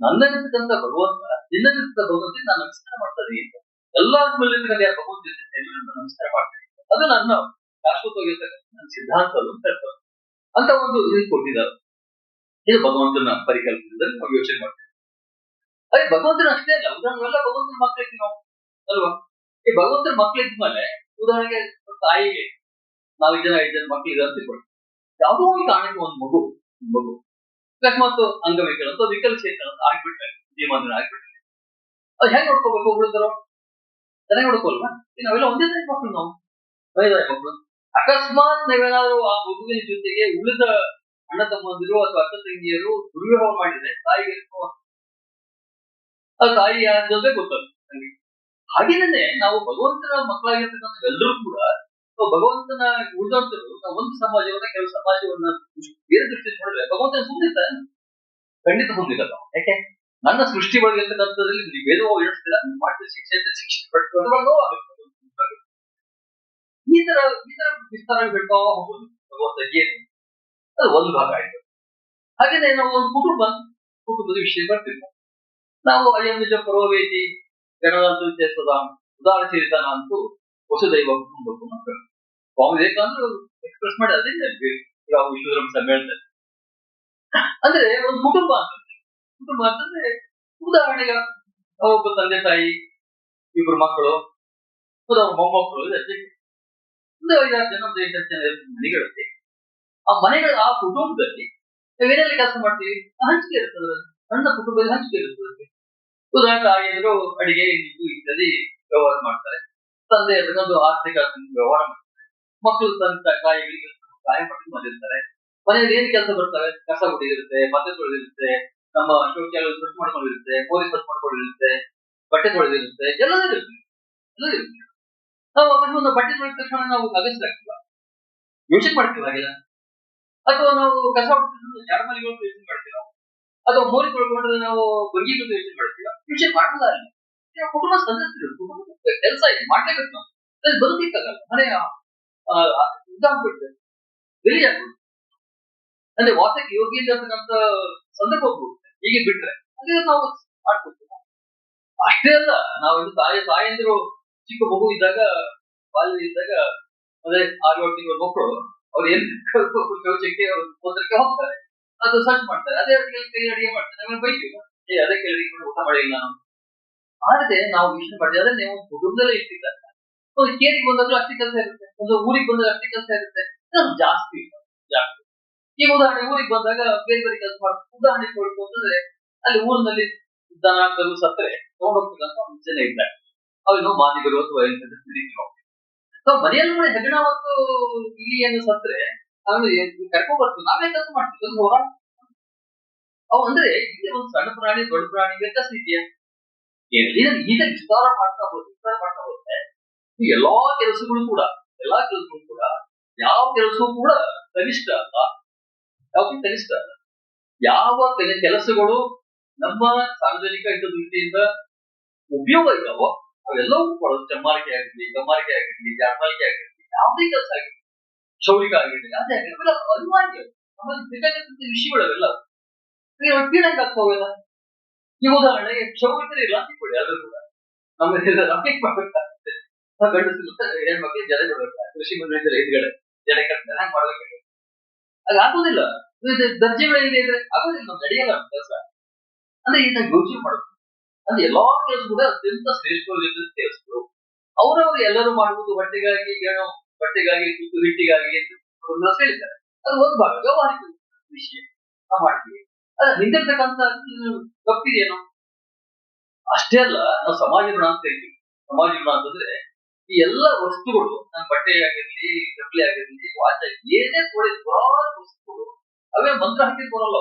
ನನ್ನಲ್ಲಿರ್ತಕ್ಕಂಥ ಭಗವಂತ ನಿನ್ನಲ್ಲಿರ್ತಕ್ಕಂಥ ಭಗವಂತ ನಾನು ನಮಸ್ಕಾರ ಮಾಡ್ತಾರೆ ಅಂತ ಎಲ್ಲಾ ಮೇಲೆ ಭಗವಂತ ನಮಸ್ಕಾರ ಮಾಡ್ತಾರೆ ಅದು ನನ್ನ ಶಾಶ್ವತವಾಗಿರ್ತಕ್ಕಂಥ ನನ್ನ ಸಿದ್ಧಾಂತ ಅಂತ ಒಂದು ಇದು ಕೊಟ್ಟಿದ್ದಾರೆ. ಇದು ಭಗವಂತನ ಪರಿಕಲ್ಪನೆ ಯೋಚನೆ ಮಾಡ್ತೇವೆ. ಅದೇ ಭಗವಂತನ ಅಷ್ಟೇ ಅಲ್ಲ ಉದಾಹರಣೆಲ್ಲ ಭಗವಂತನ ಮಕ್ಕಳಿದ್ವಿ ನಾವು, ಅಲ್ವಾ? ಈ ಭಗವಂತನ ಮಕ್ಕಳಿದ್ಮೇಲೆ ಉದಾಹರಣೆಗೆ ತಾಯಿಗೆ ನಾಲ್ಕು ಜನ, ಐದು ಜನ ಮಕ್ಕಳಿದೆ ಅಂತ ತಿಳ್ಕೊಳ್ಳಿ ಯಾವುದೋ ಒಂದು ಕಾರಣಕ್ಕೆ ಒಂದು ಮಗು ಮಗು. ಅಕಸ್ಮಾತ್ ಅಂಗವಿಕಲ ಅಥವಾ ವಿಕಲಚೇತನ ಅಂತ ಆಗ್ಬಿಟ್ರೆ ಜೀವನ ಆಗ್ಬಿಟ್ರೆ. ಅದು ಹೆಂಗ್ ನೋಡ್ಕೋಬೇಕು ಹುಡುಗರು ಚೆನ್ನಾಗಿ ನೋಡ್ಕೋಲ್ವಾ ನಾವೆಲ್ಲ ಒಂದೇ ತಾಯಿ ಮಕ್ಕಳು ನಾವು. ಒಂದೇ ತಾಯಿ ಮಕ್ಕಳು. ಅಕಸ್ಮಾತ್ ನಾವೇನಾದ್ರು ಆ ಮಗುವಿನ ಜೊತೆಗೆ ಉಳಿದ ಅಣ್ಣ ತಮ್ಮಂದಿರು ಅಥವಾ ಅಕ್ಕ ತಂಗಿಯರು ದುರ್ವ್ಯವಹಾರ ಮಾಡಿದ್ರೆ, ತಾಯಿಗೆ? ಆ ತಾಯಿ ಯಾರ್ದಂದ್ರೆ ಗೊತ್ತಾಗುತ್ತೆ ಹಾಗೇನೆ ನಾವು ಭಗವಂತನ ಮಕ್ಕಳಾಗಿರ್ತಕ್ಕಂಥ ಎಲ್ಲರೂ ಕೂಡ ಭಗವಂತನ ಉಳಿದಂತರು ನಾವು ಒಂದು ಸಮಾಜವನ್ನ ಕೆಲವು ಸಮಾಜವನ್ನ ಬೇರೆ ದೃಷ್ಟಿ ನೋಡಿದ್ರೆ ಭಗವಂತನ ಸುಮ್ಮನೆ ಖಂಡಿತ ಹೊಂದಿಲ್ಲ ಯಾಕೆ? ನನ್ನ ಸೃಷ್ಟಿ ಒಳಗಿರ್ತಕ್ಕಂಥದ್ರಲ್ಲಿ ನೀವು ವೇದವ ನೀವು ಮಾಡಿದ ಶಿಕ್ಷೆ ಶಿಕ್ಷೆ ನೋವಾಗುತ್ತೆ ಈ ತರ ಈ ತರ ವಿಸ್ತಾರ ಬಿಡ್ತಾ ಹೋಗೋದು ಭಗವಂತ ಏನು ಅದು ಒಂದು ಭಾಗ ಆಯ್ತು. ಹಾಗೇನೆ ನಾವು ಒಂದು ಕುಟುಂಬ ಕುಟುಂಬದ ವಿಷಯ ಬರ್ತೀವಿ ನಾವು ಅಯಂ ಪುರೋವೇದಿ ಗಣನಾಥ ಸದ ಉದಾಹರಣೆ ಸೇರಿತಾನ ಅಂತೂ ವಸುದೈವ ಕುಟುಂಬಕ್ಕೂ ಮಕ್ಕಳು. ಸ್ವಾಮಿ ವಿವೇಕಾನಂದರು ಎಕ್ಸ್ಪ್ರೆಸ್ ಮಾಡಿ ಅದೇ ಯಾವ ವಿಶ್ವಧರ್ಮ ಸಮ್ಮೇಳನ ಅಂದ್ರೆ ಒಂದು ಕುಟುಂಬ ಅಂತಂದ್ರೆ ಕುಟುಂಬ ಅಂತಂದ್ರೆ ಉದಾಹರಣೆಗೆ ಒಬ್ಬ ತಂದೆ ತಾಯಿ, ಇಬ್ರು ಮಕ್ಕಳು ಅವ್ರ ಮೊಮ್ಮಕ್ಕಳು ಜೊತೆಗೆ ಒಂದು ಐದಾರು ಜನ, ಒಂದು ಎಂಟು ಜನ ಮನೆಗಳಲ್ಲಿ. ಆ ಮನೆಗಳ, ಆ ಕುಟುಂಬದಲ್ಲಿ ನಾವೇನೆಲ್ಲ ಕೆಲಸ ಮಾಡ್ತೀವಿ? ಹಂಚಿಕೆ ಇರ್ತದೆ. ಸಣ್ಣ ಕುಟುಂಬದಲ್ಲಿ ಹಂಚಿಕೆ ಇರ್ತದೆ. ತಾಯಿಯರು ಅಡಿಗೆ ಇದು ಇತ್ಯಾದಿ ವ್ಯವಹಾರ ಮಾಡ್ತಾರೆ. ತಂದೆ ಅದನ್ನೊಂದು ಆರ್ಥಿಕ ವ್ಯವಹಾರ ಮಾಡ್ತಾರೆ. ಮಕ್ಕಳು ತಂದೆ ಕಾಯಿಗಳಿಗೆ ಸಹಾಯ ಪಟ್ಟು ಬಂದಿರ್ತಾರೆ ಮನೆಯಲ್ಲಿ ಏನ್ ಕೆಲಸ ಬರ್ತವೆ ಕಸ ಗುಡಿದಿರುತ್ತೆ ಬಟ್ಟೆ ತೊಳೆದಿರುತ್ತೆ, ನಮ್ಮ ಶೌಚಾಲಯ ಸ್ವಚ್ಛ ಮಾಡ್ಕೊಂಡಿರುತ್ತೆ ಪೊಲೀಸ್ ಸ್ವಚ್ಛ ಮಾಡ್ಕೊಂಡಿರುತ್ತೆ, ಬಟ್ಟೆ ತೊಳೆದಿರುತ್ತೆ, ಎಲ್ಲದೂ ಇರುತ್ತೆ. ನಾವು ಒಂದು ಬಟ್ಟೆ ತೊಳೆದ ತಕ್ಷಣ ನಾವು ಅಗಸ್ಲಾಗ್ತಿಲ್ಲ ಯೋಚನೆ ಮಾಡ್ತೀವಿ ಹಾಗೆಲ್ಲ. ಅಥವಾ ನಾವು ಕಸ ಜಾಡಮಲಿಗಳು ಯೋಚನೆ ಮಾಡ್ತೀವಿ ನಾವು. ಅಥವಾ ಮೋರಿ ತೊಳ್ಕೊಂಡ್ರೆ ನಾವು ಬಂಗಿಗಳು ಯೋಚನೆ ಮಾಡ್ತೀವಿ. ಯೋಚನೆ ಮಾಡಲ್ಲ ಕುಟುಂಬ ಸದಸ್ಯರು ಕುಟುಂಬ ಕೆಲಸ ಇದೆ ಮಾಡ್ಲೇಬೇಕು. ನಾವು ಬದುಕಲಿಕ್ಕಾಗಲ್ಲ ಮನೆಯ ಇದಾಗ್ಬಿಡ್ತದೆ ಆಗ್ಬಿಡುತ್ತೆ. ಅಂದ್ರೆ ವಾಸಕ್ಕೆ ಯೋಗಿ ಅಂತಕ್ಕಂಥ ಸಂದರ್ಭ ಹೋಗ್ಬಿಡುತ್ತೆ ಹೀಗೆ ಬಿಟ್ರೆ ಅದೇ ನಾವು ಮಾಡ್ಕೊಡ್ತೀವಿ ಅಷ್ಟೇ ಅಲ್ಲ, ನಾವು ಇದು ತಾಯಿ, ತಾಯಂದಿರು ಚಿಕ್ಕ ಮಗು ಇದ್ದಾಗ, ಬಾಲ್ಯ ಇದ್ದಾಗ, ಅದೇ ಆರು ಏಳು ತಿಂಗಳ ಮಕ್ಕಳು, ಅವ್ರು ಏನ್ ಶೌಚಕ್ಕೆ ಹೋಗ್ತಾರೆ. ಅದು ಸರ್ಚ್ ಮಾಡ್ತಾರೆ. ಅದೇ ಕೈ ಅಡಿಗೆ ಮಾಡ್ತಾರೆ. ಬೈಕ್ ಬೈತೀವಿ. ಏ ಅದಕ್ಕೆ ಅಡಿಗೆ ಊಟ ಮಾಡಿಲ್ಲ ನಾನು. ಆದ್ರೆ ನಾವು ವಿಷ್ಣು ಮಾಡಿದ್ರೆ ಅದೇ ನೀವು ಕುಟುಂಬದಲ್ಲೇ ಇಟ್ಟಿದ್ದಾರೆ ಒಂದು ಕೇರಿಗೆ ಬಂದಾದ್ರೂ ಅಷ್ಟೇ ಕೆಲಸ ಇರುತ್ತೆ. ಒಂದು ಊರಿಗೆ ಬಂದಾಗ ಅಷ್ಟೇ ಕೆಲಸ ಇರುತ್ತೆ. ನಮ್ಗೆ ಜಾಸ್ತಿ ಇಲ್ಲ, ಜಾಸ್ತಿ. ಈಗ ಉದಾಹರಣೆ ಊರಿಗೆ ಬಂದಾಗ ಬೇರೆ ಬೇರೆ ಕೆಲಸ ಮಾಡ್ತಾರೆ ಉದಾಹರಣೆ ಕೊಡ್ಬೇಕು ಅಂತಂದ್ರೆ ಅಲ್ಲಿ ಊರಿನಲ್ಲಿ ದನ ಕರು ಸತ್ತರೆ ತಗೊಂಡೋಗ್ತಕ್ಕಂಥ ಒಂದು ಜನ ಇದ್ದಾರೆ. ಅವ್ರಿಗೆ ಮಾದಿಗರು ಅಥವಾ ನಾವು ನಾವು ಮನೆಯಲ್ಲಿ ಹೆಗಣ ಮತ್ತು ಏನು ಸತ್ರೆ ಆಮೇಲೆ ಕರ್ಕೊಂಡ್ ಬರ್ತೀವಿ. ನಾವೇ ಕೆಲಸ ಮಾಡ್ತೀವಿ. ಹೋರಾಟ ಅವು ಅಂದ್ರೆ ಇಲ್ಲಿ ಒಂದು ಸಣ್ಣ ಪ್ರಾಣಿ ದೊಡ್ಡ ಪ್ರಾಣಿ ವ್ಯತ್ಯಾಸ ಇದೆಯಾ ಈಗ ವಿಸ್ತಾರ ಮಾಡ್ತಾ ಹೋದ್ರೆ ವಿಸ್ತಾರ ಮಾಡ್ತಾ ಹೋದ್ರೆ ಎಲ್ಲಾ ಕೆಲಸಗಳು ಕೂಡ ಎಲ್ಲಾ ಕೆಲಸಗಳು ಕೂಡ ಯಾವ ಕೆಲಸವೂ ಕೂಡ ಕನಿಷ್ಠ ಅಲ್ಲ. ಯಾವುದು ಕನಿಷ್ಠ ಅಲ್ಲ. ಯಾವ ಕೆಲ- ಕೆಲಸಗಳು ನಮ್ಮ ಸಾರ್ವಜನಿಕ ಹಿತದೃಷ್ಟಿಯಿಂದ ಉಪಯೋಗ ಇದ್ದಾವೋ ಅವೆಲ್ಲವೂ ಕೂಡ ಚಮ್ಮಾರಿಕೆ ಆಗಿರ್ಲಿ ಗಮ್ಮಾರಿಕೆ ಆಗಿರ್ಲಿ ಜಾಡ್ಮಾರಿಕೆ ಆಗಿರ್ಲಿ ಯಾವುದೇ ಕೆಲಸ ಆಗಿರ್ಲಿ ಶೌರಿಕ ಆಗಿರ್ಲಿ ಅದೇ ಆಗಿರ್ಲಿ ಅವೆಲ್ಲ ಅನಿವಾರ್ಯ ನಮ್ಮಲ್ಲಿ ಬೇಕಾಗಿರ್ತಂತ ವಿಷಯಗಳವೆಲ್ಲ ಪೀಡಂಗೆ ಆಗ್ತಾವೆಲ್ಲ ಈ ಉದಾಹರಣೆಗೆ ಕ್ಷೌರಿಕರು ಇಲ್ಲ ಅಂತಿಕೊಳ್ಳಿ ಅದ್ರ ಕೂಡ ನಮ್ಮ ಅಪ್ಲಿಕ್ ಮಾಡ್ಬೇಕಾಗುತ್ತೆ. ನಾವು ಗಂಡಸರು ಹೆಣ್ಮಕ್ಳು ಜನ ಕೊಡ್ಬೇಕಾಗುತ್ತೆ ಕೃಷಿ ಮಂಡಳಿ ಹಿಂದ್ಗಡೆ ಜನ ಕಟ್ಟ ಹಂಗೆ ಮಾಡ್ಬೇಕಾಗುತ್ತೆ ಅದು ಆಗೋದಿಲ್ಲ. ಇದು ಅಂದ್ರೆ ಆಗೋದಿಲ್ಲ ನಾವು ನಡೆಯಲ್ಲ ಕೆಲಸ. ಅಂದ್ರೆ ಇದನ್ನ ಯೋಚನೆ ಮಾಡೋದು ಅಂದ್ರೆ ಎಲ್ಲಾ ಕೆಲಸ ಕೂಡ ಅತ್ಯಂತ ಶ್ರೇಷ್ಠವಾಗಿ ಕೆಲಸಗಳು ಅವರವರು ಎಲ್ಲರೂ ಮಾಡುವುದು ಬಟ್ಟೆಗಾಗಿ ಏನೋ, ಬಟ್ಟೆಗಾಗಿ ಹಿಟ್ಟಿಗಾಗಿ ಅಂತ ಹೇಳಿದ್ದಾರೆ. ಅದು ಒಂದು ಭಾಗ, ವ್ಯವಹಾರಿಕ ವಿಷಯ. ನಾವು ಮಾಡ್ತೀವಿ. ಅದ ಹಿಂದಿರ್ತಕ್ಕಂಥ ತಪ್ಪಿದೇನೋ ಅಷ್ಟೇ ಅಲ್ಲ, ನಾವು ಸಮಾಜ ಋಣ ಅಂತ ಹೇಳ್ತೀವಿ. ಸಮಾಜ ಋಣ ಅಂತಂದ್ರೆ ಈ ಎಲ್ಲ ವಸ್ತುಗಳು ನನ್ನ ಬಟ್ಟೆ ಆಗಿರ್ಲಿ ಚಪ್ಪಲಿ ಆಗಿರ್ಲಿ, ವಾಚ್ ಏನೇ ಕೊಡಿ ಪುರಾಣ ವಸ್ತುಗಳು, ಅವೇ ಮಂತ್ರ ಹಾಕಿ ಬರಲ್ಲ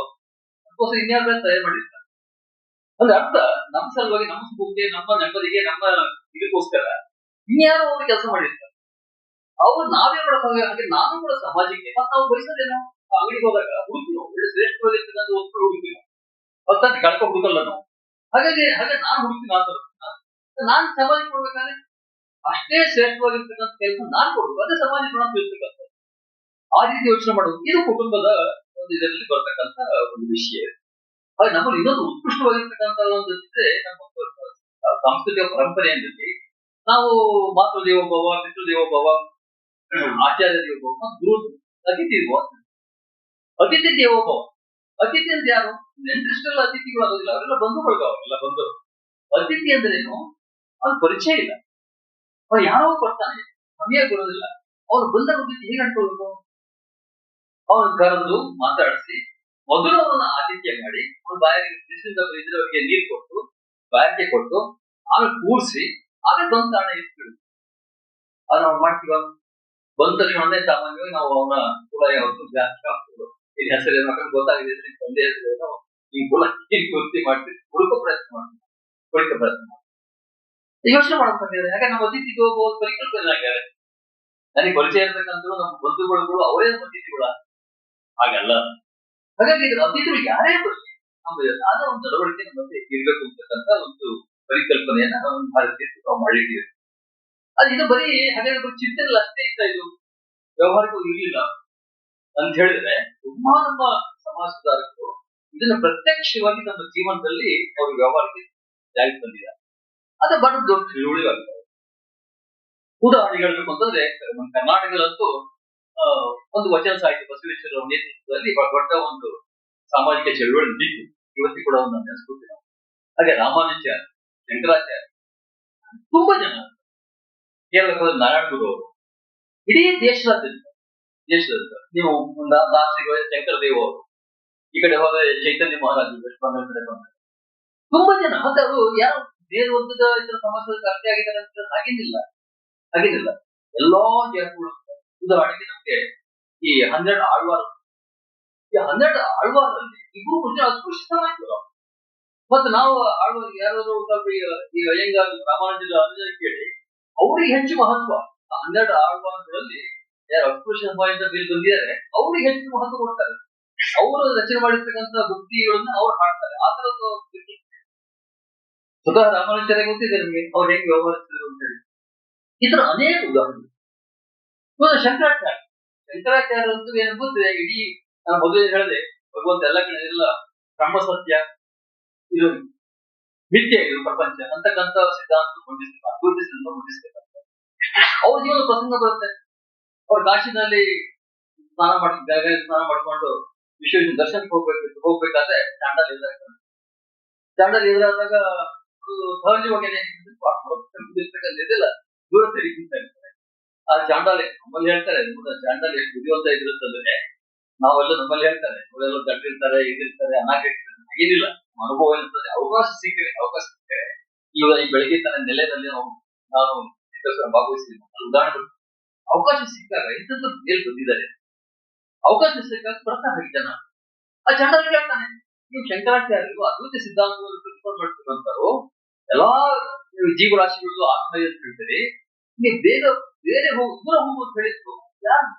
ಅದಕ್ಕೋಸ್ಕರ ಇನ್ಯಾರ ತಯಾರು ಮಾಡಿರ್ತಾರೆ. ಅಂದ್ರೆ ಅರ್ಥ, ನಮ್ಮ ಸಲುವಾಗಿ ನಮ್ಮ ಸುಖಕ್ಕೆ ನಮ್ಮ ನೆಮ್ಮದಿಗೆ, ನಮ್ಮ ಇದಕ್ಕೋಸ್ಕರ ಇನ್ಯಾರೋ ಒಂದು ಕೆಲಸ ಮಾಡಿರ್ತಾರೆ. ಅವ್ರು ನಾವೇ ಮಾಡೋಕ್ಕಾಗ ಹಾಗೆ, ನಾನು ಕೂಡ ಸಮಾಜಕ್ಕೆ, ಮತ್ತೆ ನಾವು ಬಯಸೋದೇನೋ? ಅಂಗಡಿಗೆ ಹೋದಾಗ ಹುಡುಕ್ತೀವಿ ಒಳ್ಳೆ ಒಳ್ಳೆ ಶ್ರೇಷ್ಠವಾಗಿರ್ತಕ್ಕಂಥ ವಸ್ತು ಹೊತ್ತಂತ ಕಳ್ಕೊ ನಾವು. ಹಾಗಾಗಿ ಹಾಗೆ ನಾನು ಹುಡುಕ್ತೀನಿ ಅಂತ ನಾನು ಸಮಾಜಕ್ಕೆ ಕೊಡ್ಬೇಕಾದ್ರೆ ಅಷ್ಟೇ ಶ್ರೇಷ್ಠವಾಗಿರ್ತಕ್ಕಂಥ ಕೆಲಸ ನಾನು ಕೊಡುದು. ಅದೇ ಸಮಾಜ ಗುಣ ತಿಳಿಸ್ತಕ್ಕಂಥ ಆ ರೀತಿ ಯೋಚನೆ ಮಾಡೋದು ಇದು ಕುಟುಂಬದ ಒಂದು ಇದರಲ್ಲಿ ಬರ್ತಕ್ಕಂಥ ಒಂದು ವಿಷಯ. ಹಾಗೆ ನಮ್ಮಲ್ಲಿ ಇನ್ನೊಂದು ಉತ್ಕೃಷ್ಟವಾಗಿರ್ತಕ್ಕಂಥ ಒಂದು ಇದ್ರೆ ನಮ್ಮ ಸಾಂಸ್ಕೃತಿಕ ಪರಂಪರೆ ಅಂದ್ರೆ ನಾವು ಮಾತೃ ದೇವೋಭವ ಪಿತೃ ಆಚಾರ್ಯ ದೇವೋಭವ, ಗುರು, ಅತಿಥಿ ದೇವೋ. ಅತಿಥಿ ದೇವೋಭವ. ಅತಿಥಿ ಅಂದ್ರೆ ಯಾರು? ನೆಂಟ್ರಿಷ್ಟೆಲ್ಲ ಅತಿಥಿಗಳು ಆಗೋದಿಲ್ಲ ಅವರೆಲ್ಲ ಬಂಧುಗಳು ಅವರೆಲ್ಲ ಬಂಧುಗಳು. ಅತಿಥಿ ಅಂದ್ರೇನು? ಅವ್ರ ಪರಿಚಯ ಇಲ್ಲ. ಅವ್ರು ಯಾರೋ ಕೊಡ್ತಾನೆ. ನಮಗೆ ಬರೋದಿಲ್ಲ ಅವ್ರು ಬಂದ ಬಗ್ಗೆ ಹೇಗೆ ಅನ್ಕೊಳ್ಬೇಕು? ಅವನು ಕರೆದು ಮಾತಾಡಿಸಿ, ಮೊದಲು ಅವನ ಆತಿಥ್ಯ ಮಾಡಿ ಅವ್ನ ಬಾಯಿಗೆ ಬಿಸಿಲಿಂದ ಇದ್ರವರಿಗೆ ನೀರು ಕೊಟ್ಟು ಬಾಯಿಗೆ ಕೊಟ್ಟು, ಆಮೇಲೆ ಕೂರಿಸಿ, ಆಮೇಲೆ ಬಂದ ತಾಣ ಇಟ್ಬಿಡು ಅದನ್ನ ನಾವು ಮಾಡ್ತೀವ? ಬಂದ ತಕ್ಷಣ ಸಾಮಾನ್ಯವಾಗಿ ನಾವು ಅವನ ಕೂಡ ಯಾವತ್ತು ಜಾಸ್ತಿ ಆಗ್ತದೆ ಈಗ ಹೆಸರು ಏನು ಹಾಕೊಂಡು ಗೊತ್ತಾಗಿದೆ ತಂದೆ ಹೆಸರು ಏನೋ ಈ ಕುಲ ನೀನ್ ಮಾಡ್ತೀನಿ ಹುಡುಕೋ ಪ್ರಯತ್ನ ಮಾಡ್ತೀನಿ ಹುಡುಕೋ ಪ್ರಯತ್ನ ಯೋಚನೆ ಮಾಡ್ಕೊಂಡಿದ್ದಾರೆ ಯಾಕೆ ನಮ್ಮ ಅತಿಥಿ ಹೋಗುವ ಪರಿಕಲ್ಪನೆ ಆಗ್ಯಾರೆ ನನಗೆ ಪರಿಚಯ ಇರ್ತಕ್ಕಂಥ ನಮ್ಮ ಬಂಧುಗಳು ಅವರೇ ಅತಿಥಿಗಳ ಹಾಗಲ್ಲ. ಹಾಗಾಗಿ ಅತಿಥಿಗಳು ಯಾರೇ ಬರಲಿ ಅದಾದ ಒಂದು ನಡವಳಿಕೆ ನಮ್ಮ ಮಧ್ಯೆ ಇರಬೇಕು ಅಂತಕ್ಕಂಥ ಒಂದು ಪರಿಕಲ್ಪನೆಯನ್ನ ನಾವು ಭಾರತೀಯ ಮಾಡಿದ್ದೀವಿ. ಅದು ಇದು ಬರೀ ಹಾಗೆ ಚಿಂತನೆಲ್ಲ ಅಷ್ಟೇ ಇತ್ತ ಇದು. ವ್ಯವಹಾರಿಕ ಇರಲಿಲ್ಲ. ಅಂತ ಹೇಳಿದ್ರೆ ತುಂಬಾ ನಮ್ಮ ಸಮಾಜ ಸುಧಾರಕರು ಇದನ್ನ ಪ್ರತ್ಯಕ್ಷವಾಗಿ ನಮ್ಮ ಜೀವನದಲ್ಲಿ ಅವರು ವ್ಯವಹಾರಕ್ಕೆ ಜಾರಿಗೆ ಬಂದಿದ್ದಾರೆ ಅದು ಬಹಳ ದೊಡ್ಡ ತಿಳುವಳಿ ಆಗಿದೆ. ಉದಾಹರಣೆ ಹೇಳ್ಬೇಕು ಅಂತಂದ್ರೆ ನಮ್ಮ ಕರ್ನಾಟಕದಲ್ಲಂತೂ ಒಂದು ವಚನ ಸಾಹಿತ್ಯ ಬಸವೇಶ್ವರ ನೇತೃತ್ವದಲ್ಲಿ ಬಹಳ ದೊಡ್ಡ ಒಂದು ಸಾಮಾಜಿಕ ಚಳುವಳಿ ನಡೀತು ಇವತ್ತಿ ಕೂಡ ಒಂದು ನೆನೆಸ್ಕೊತೀವಿ ನಾವು ಹಾಗೆ ರಾಮಾನುಜಾಚಾರ್ಯ ಶಂಕರಾಚಾರ್ಯ, ತುಂಬಾ ಜನ ಕೇರಳ ನಾರಾಯಣ ಗುರು ಅವರು, ಇಡೀ ದೇಶದಾದ್ಯಂತ ದೇಶದಾದ್ಯಂತ ನೀವು ಲಾಸ್ಟಿಗೆ ಶಂಕರ ದೇವ್ ಅವರು. ಈ ಕಡೆ ಹೋದ ಚೈತನ್ಯ ಮಹಾರಾಜ್ ಬೆಂಗಾಲ್ ಕಡೆ ಬಂದ ತುಂಬಾ ಜನ, ಮತ್ತೆ ಅವರು ಯಾರು ಬೇರೆ ಒಂದು ಸಮಸ್ಯೆ ಜಾಸ್ತಿ ಅರ್ಥ ಆಗಿದ್ದಾರೆ ಅಂತ ಹಾಗೇನಿಲ್ಲ ಹಾಗೇನಿಲ್ಲ ಎಲ್ಲಾ ಜಾತಿಗಳು ಉದಾಹರಣೆಗೆ ನಮ್ಗೆ ಈ ಹನ್ನೆರಡು ಆಳ್ವಾರ್ ಈ ಹನ್ನೆರಡು ಆಳ್ವಾರಲ್ಲಿ ಇಬ್ಬರು ಮುಂಚೆ ಅಸ್ಪೃಶ್ಯತರಾಯ್ತು ನಾವು ಮತ್ತೆ ನಾವು ಆಳ್ವಾರ್ ಯಾರಾದ್ರೂ ಸ್ವಲ್ಪ ಈ ಅಯ್ಯಂಗಾರ ರಾಮಾನುಜರ ಅನುಜ ಕೇಳಿ, ಅವ್ರಿಗೆ ಹೆಚ್ಚು ಮಹತ್ವ ಹನ್ನೆರಡು ಆಳ್ವಾರಗಳಲ್ಲಿ ಯಾರು ಅಸ್ಪೃಶ್ಯ ಸಮಾಜದ ಬಿಲ್ ಬಂದಿದ್ದಾರೆ ಅವ್ರಿಗೆ ಹೆಚ್ಚು ಮಹತ್ವ ಕೊಡ್ತಾರೆ. ಅವರು ರಚನೆ ಮಾಡಿರ್ತಕ್ಕಂಥ ಭಕ್ತಿಗಳನ್ನ ಅವ್ರು ಹಾಡ್ತಾರೆ ಆ ತರದ. ಸ್ವತಃ ರಾಮಾನುಚಾರ ಗೊತ್ತಿದೆ ನಿಮಗೆ? ಅವ್ರು ಹೇಗೆ ವ್ಯವಹರಿಸಿದ್ರು ಅಂತ ಹೇಳಿ. ಈ ಅನೇಕ ಉದಾಹರಣೆ ಶಂಕರಾಚಾರ್ಯ ಶಂಕರಾಚಾರ್ಯ. ಅಂತೂ ಏನು ಗೊತ್ತಿದೆ? ಇಡೀ, ನಾನು ಮೊದಲೇ ಹೇಳಿದೆ, ಭಗವಂತ ಎಲ್ಲ ಕಡೆ ಎಲ್ಲ ಬ್ರಹ್ಮ ಸತ್ಯ, ಇದು ಮಿಥ್ಯ, ಇದು ಪ್ರಪಂಚ ಅಂತಕ್ಕಂಥ ಸಿದ್ಧಾಂತ ಮುಂದಿಸ್ಬೇಕು ಅದ್ಭುತಿಸಿದ ಮುಂದಿಸ್ಬೇಕಂತ ಅವ್ರ ಜೀವನ ಪ್ರಸಂಗ ಬರುತ್ತೆ? ಅವ್ರ ಕಾಶಿನಲ್ಲಿ ಸ್ನಾನ ಮಾಡಿ ಗಂಗೆ ಸ್ನಾನ ಮಾಡ್ಕೊಂಡು ವಿಶ್ವೇಶ್ವರ ದರ್ಶನಕ್ಕೆ ಹೋಗ್ಬೇಕು, ಹೋಗ್ಬೇಕಾದ್ರೆ ಚಾಂಡಲ್ ಎದುರಾಗ್ತಾನೆ ಚಾಂಡಲ್ ಎದುರಾದಾಗ ಇದೆಲ್ಲ ದೂರ ತೆರಿಗೆ ಆ ಚಾಂಡಲ್ ನಮ್ಮಲ್ಲಿ ಹೇಳ್ತಾರೆ ಚಾಂಡಲ್ ಎಷ್ಟು ಬುದ್ಧಿವಂತ ಇದಿರುತ್ತಂದ್ರೆ ನಾವೆಲ್ಲ ನಮ್ಮಲ್ಲಿ ಹೇಳ್ತಾರೆ, ಅವರೆಲ್ಲ ಗಟ್ಟಿರ್ತಾರೆ ಇದಿರ್ತಾರೆ ಅನಾಗಿರ್ತಾರೆ ಏನಿಲ್ಲ ಅನುಭವ ಇರ್ತದೆ, ಅವಕಾಶ ಸಿಕ್ಕರೆ ಅವಕಾಶ ಸಿಕ್ಕರೆ ಇವಾಗ ಈ ಬೆಳಗ್ಗೆ ತನ್ನ ನೆಲೆಯಲ್ಲಿ ನಾವು, ನಾನು ಭಾಗವಹಿಸಿದ್ದೀನಿ ಉದಾಹರಣೆ. ಅವಕಾಶ ಸಿಕ್ಕಾಗ ಇಂಥದ್ದು ಮೇಲ್ ಬಂದಿದ್ದಾರೆ ಅವಕಾಶ ಸಿಕ್ಕಾಗ ಬರ್ತಾರೆ ಜನ ಆ ಚಾಂಡಾಲ್ ಹೇಳ್ತಾನೆ ನೀವು ಶಂಕರಾಚಾರ್ಯರು ಅದ್ವೈತ ಸಿದ್ಧಾಂತವನ್ನು ಪ್ರತಿಪಾದನೆ ಮಾಡ್ತಿರುವಂತರು ಎಲ್ಲಾ ನೀವು ಜೀವರಾಶಿಗಳು ಆತ್ಮ ಅಂತ ಹೇಳ್ತೀರಿ ನೀವು ಬೇಗ ಬೇರೆ ಹೋಗಿ ದೂರ ಹೋಗು ಅಂತ ಹೇಳಿದ್ರು ಯಾರು